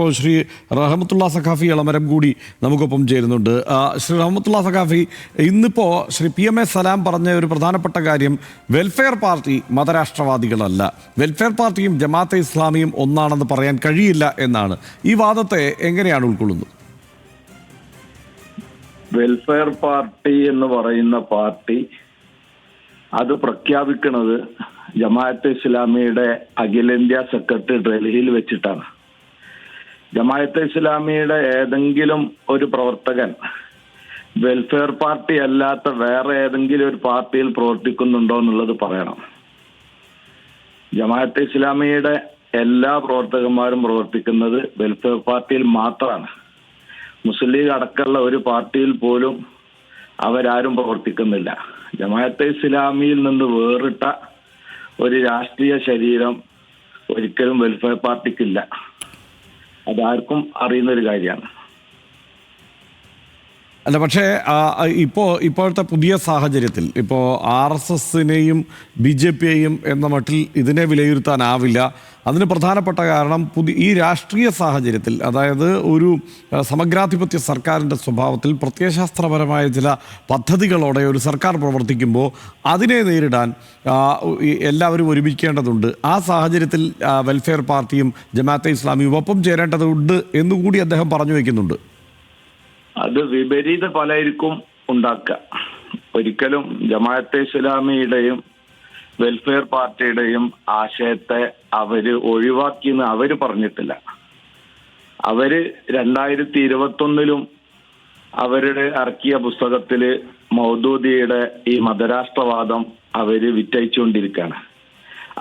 ഇപ്പോൾ ശ്രീ റഹമത്തുള്ള സഖാഫി ഇളമരം കൂടി നമുക്കൊപ്പം ചേരുന്നുണ്ട്. ശ്രീ റഹമത്തുള്ള സഖാഫി ഇന്നിപ്പോൾ Shri P M A Salam പറഞ്ഞ ഒരു പ്രധാനപ്പെട്ട കാര്യം വെൽഫെയർ പാർട്ടി മതരാഷ്ട്രവാദികളല്ല. വെൽഫെയർ പാർട്ടിയും ജമാഅത്തെ ഇസ്ലാമിയും ഒന്നാണെന്ന് പറയാൻ കഴിയില്ല എന്നാണ്. ഈ വാദത്തെ എങ്ങനെയാണ് ഉൾക്കൊള്ളുന്നത്? വെൽഫെയർ പാർട്ടി എന്ന് പറയുന്ന പാർട്ടി അത് പ്രഖ്യാപിക്കുന്നത് ജമാഅത്തെ ഇസ്ലാമിയുടെ അഖിലേന്ത്യാ സെക്രട്ടറി ഡൽഹിയിൽ വെച്ചിട്ടാണ്. ജമാഅത്ത് ഇസ്ലാമിയുടെ ഏതെങ്കിലും ഒരു പ്രവർത്തകൻ വെൽഫെയർ പാർട്ടി അല്ലാത്ത വേറെ ഏതെങ്കിലും ഒരു പാർട്ടിയിൽ പ്രവർത്തിക്കുന്നുണ്ടോ എന്നുള്ളത് പറയണം. ജമാഅത്ത് ഇസ്ലാമിയുടെ എല്ലാ പ്രവർത്തകന്മാരും പ്രവർത്തിക്കുന്നത് വെൽഫെയർ പാർട്ടിയിൽ മാത്രമാണ്. മുസ്ലിം ലീഗ് അടക്കമുള്ള ഒരു പാർട്ടിയിൽ പോലും അവരാരും പ്രവർത്തിക്കുന്നില്ല. ജമാഅത്തെ ഇസ്ലാമിയിൽ നിന്ന് വേറിട്ട ഒരു രാഷ്ട്രീയ ശരീരം ഒരിക്കലും വെൽഫെയർ പാർട്ടിക്കില്ല അതാർക്കും അറിയുന്ന ഒരു കാര്യമാണ്. അല്ല പക്ഷേ ഇപ്പോൾ ഇപ്പോഴത്തെ പുതിയ സാഹചര്യത്തിൽ ഇപ്പോൾ ആർ എസ് എസിനെയും ബി ജെ പിയെയും എന്ന മട്ടിൽ ഇതിനെ വിലയിരുത്താനാവില്ല. അതിന് പ്രധാനപ്പെട്ട കാരണം പുതിയ ഈ രാഷ്ട്രീയ സാഹചര്യത്തിൽ അതായത് ഒരു സമഗ്രാധിപത്യ സർക്കാരിന്റെ സ്വഭാവത്തിൽ പ്രത്യയശാസ്ത്രപരമായ ചില പദ്ധതികളോടെ ഒരു സർക്കാർ പ്രവർത്തിക്കുമ്പോൾ അതിനെ നേരിടാൻ എല്ലാവരും ഒരുമിക്കേണ്ടതുണ്ട്. ആ സാഹചര്യത്തിൽ വെൽഫെയർ പാർട്ടിയും ജമാഅത്തെ ഇസ്ലാമിയും ഒപ്പം ചേരേണ്ടതുണ്ട് എന്നുകൂടി അദ്ദേഹം പറഞ്ഞു വയ്ക്കുന്നുണ്ട് അത് വിപരീത ഫലമായിരിക്കും ഉണ്ടാക്കുക. ഒരിക്കലും ജമാഅത്തെ ഇസ്ലാമിയുടെയും വെൽഫെയർ പാർട്ടിയുടെയും ആശയത്തെ അവർ ഒഴിവാക്കിയെന്ന് അവർ പറഞ്ഞിട്ടില്ല. അവർ രണ്ടായിരത്തി ഇരുപത്തൊന്നിലും അവരുടെ ഇറക്കിയ പുസ്തകത്തിൽ മൗദൂദിയുടെ ഈ മതരാഷ്ട്രവാദം അവർ വിറ്റയിച്ചുകൊണ്ടിരിക്കുകയാണ്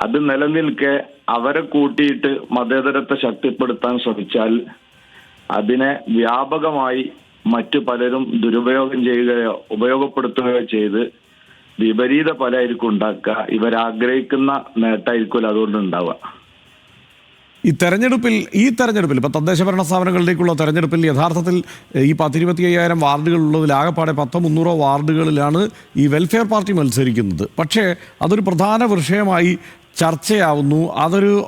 അത് നിലനിൽക്കെ അവരെ കൂട്ടിയിട്ട് മതേതരത്തെ ശക്തിപ്പെടുത്താൻ ശ്രമിച്ചാൽ അതിനെ വ്യാപകമായി മറ്റു പലരും ദുരുപയോഗം ചെയ്യുകയോ ഉപയോഗപ്പെടുത്തുകയോ ചെയ്ത് വിപരീത ഫലമായിരിക്കും ഉണ്ടാക്കുക. ഇവരാഗ്രഹിക്കുന്ന നേട്ടമായിരിക്കും അതുകൊണ്ട് ഉണ്ടാവുക. ഈ തെരഞ്ഞെടുപ്പിൽ ഈ തെരഞ്ഞെടുപ്പിൽ ഇപ്പോൾ തദ്ദേശ ഭരണ സ്ഥാപനങ്ങളിലേക്കുള്ള തെരഞ്ഞെടുപ്പിൽ യഥാർത്ഥത്തിൽ ഈ പത്തിരുപത്തി അയ്യായിരം വാർഡുകളുള്ളതിൽ ആകെപ്പാടെ പത്തോ മുന്നൂറോ വാർഡുകളിലാണ് ഈ വെൽഫെയർ പാർട്ടി മത്സരിക്കുന്നത്. പക്ഷേ അതൊരു പ്രധാന വിഷയമായി ചർച്ചയാവുന്നു. അതൊരു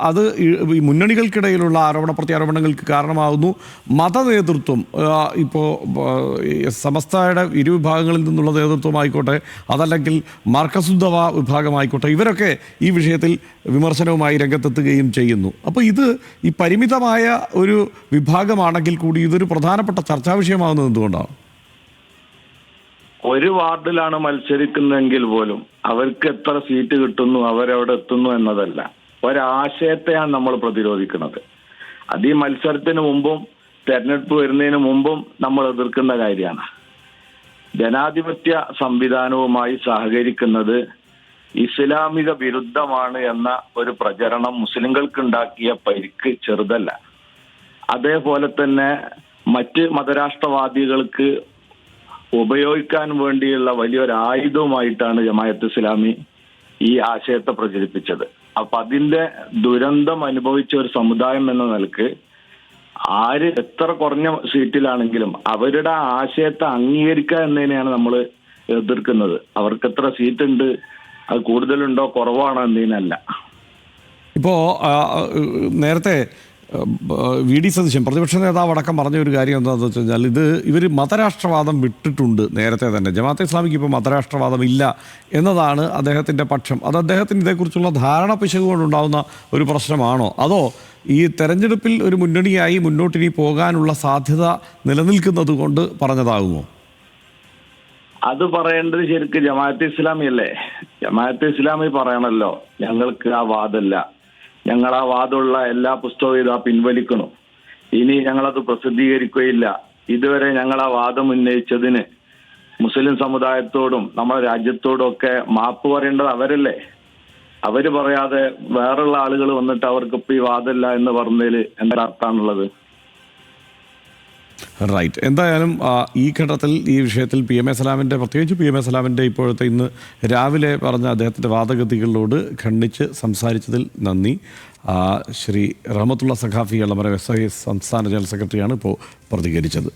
അത് ഈ- മുന്നണികൾക്കിടയിലുള്ള ആരോപണ പ്രത്യാരോപണങ്ങൾക്ക് കാരണമാകുന്നു മത നേതൃത്വം ഇപ്പോൾ സമസ്തയുടെ ഇരുവിഭാഗങ്ങളിൽ നിന്നുള്ള നേതൃത്വമായിക്കോട്ടെ അതല്ലെങ്കിൽ മാർക്കസുദ്ധവ വിഭാഗമായിക്കോട്ടെ ഇവരൊക്കെ ഈ വിഷയത്തിൽ വിമർശനവുമായി രംഗത്തെത്തുകയും ചെയ്യുന്നു. അപ്പോൾ ഇത് ഈ പരിമിതമായ ഒരു വിഭാഗമാണെങ്കിൽ കൂടി ഇതൊരു പ്രധാനപ്പെട്ട ചർച്ചാ വിഷയമാകുന്നത് എന്തുകൊണ്ടാണ് ഒരു വാർഡിലാണ് മത്സരിക്കുന്നതെങ്കിൽ പോലും അവർക്ക് എത്ര സീറ്റ് കിട്ടുന്നു അവരെവിടെ എത്തുന്നു എന്നതല്ല. ഒരാശയത്തെയാണ് നമ്മൾ പ്രതിരോധിക്കുന്നത്. അത് ഈ മത്സരത്തിന് മുമ്പും തെരഞ്ഞെടുപ്പ് വരുന്നതിന് മുമ്പും നമ്മൾ എതിർക്കുന്ന കാര്യമാണ്. ജനാധിപത്യ സംവിധാനവുമായി സഹകരിക്കുന്നത് ഇസ്ലാമിക വിരുദ്ധമാണ് എന്ന ഒരു പ്രചരണം മുസ്ലിങ്ങൾക്കുണ്ടാക്കിയ പരിക്ക് ചെറുതല്ല. അതേപോലെ തന്നെ മറ്റ് മതരാഷ്ട്രവാദികൾക്ക് ഉപയോഗിക്കാൻ വേണ്ടിയുള്ള വലിയൊരു ആയുധവുമായിട്ടാണ് ജമായത്ത് ഇസ്ലാമി ഈ ആശയത്തെ പ്രചരിപ്പിച്ചത്. അപ്പൊ അതിന്റെ ദുരന്തം അനുഭവിച്ച ഒരു സമുദായം എന്ന നിലയ്ക്ക് ആര് എത്ര കുറഞ്ഞ സീറ്റിലാണെങ്കിലും അവരുടെ ആശയത്തെ അംഗീകരിക്കുക എന്നതിനെയാണ് നമ്മൾ എതിർക്കുന്നത്. അവർക്ക് എത്ര സീറ്റ് ഉണ്ട് അത് കൂടുതലുണ്ടോ കുറവാണോ എന്നതിനല്ല. ഇപ്പോ നേരത്തെ വി ഡി സതീശൻ പ്രതിപക്ഷ നേതാവ് അടക്കം പറഞ്ഞ ഒരു കാര്യം എന്താണെന്ന് വെച്ച് കഴിഞ്ഞാൽ ഇത് ഇവർ മതരാഷ്ട്രവാദം വിട്ടിട്ടുണ്ട് നേരത്തെ തന്നെ. ജമാഅത്തെ ഇസ്ലാമിക്ക് ഇപ്പോൾ മതരാഷ്ട്രവാദം ഇല്ല എന്നതാണ് അദ്ദേഹത്തിന്റെ പക്ഷം. അത് അദ്ദേഹത്തിന് ഇതേക്കുറിച്ചുള്ള ധാരണ പിശക് കൊണ്ടുണ്ടാകുന്ന ഒരു പ്രശ്നമാണോ? അതോ ഈ തെരഞ്ഞെടുപ്പിൽ ഒരു മുന്നണിയായി മുന്നോട്ടിനി പോകാനുള്ള സാധ്യത നിലനിൽക്കുന്നത് കൊണ്ട് പറഞ്ഞതാകുമോ? അത് പറയേണ്ടത് ശരിക്കും ജമാഅത്ത് ഇസ്ലാമി അല്ലേ? ജമാഅത്ത് ഇസ്ലാമി പറയണല്ലോ ഞങ്ങൾക്ക് ആ വാദമല്ല ഞങ്ങൾ ആ വാദമുള്ള എല്ലാ പുസ്തകവും ഇതാ പിൻവലിക്കണം. ഇനി ഞങ്ങളത് പ്രസിദ്ധീകരിക്കുകയില്ല. ഇതുവരെ ഞങ്ങൾ ആ വാദം ഉന്നയിച്ചതിന് മുസ്ലിം സമുദായത്തോടും നമ്മുടെ രാജ്യത്തോടും ഒക്കെ മാപ്പ് പറയേണ്ടത് അവരല്ലേ? അവർ പറയാതെ വേറുള്ള ആളുകൾ വന്നിട്ട് അവർക്ക് ഈ വാദമില്ല എന്ന് പറഞ്ഞതിൽ എന്താ അർത്ഥമാണുള്ളത് റൈറ്റ് എന്തായാലും ഈ ഘട്ടത്തിൽ ഈ വിഷയത്തിൽ പി എം എ സലാമിന്റെ പ്രത്യേകിച്ച് പി എം എ സലാമിന്റെ ഇപ്പോഴത്തെ ഇന്ന് രാവിലെ പറഞ്ഞ അദ്ദേഹത്തിന്റെ വാദഗതികളോട് ഖണ്ഡിച്ച് സംസാരിച്ചതിൽ നന്ദി. Shri Rahmathulla Saqafi Elamara S I S സംസ്ഥാന ജനറൽ സെക്രട്ടറിയാണ് ഇപ്പോൾ പ്രതികരിച്ചത്.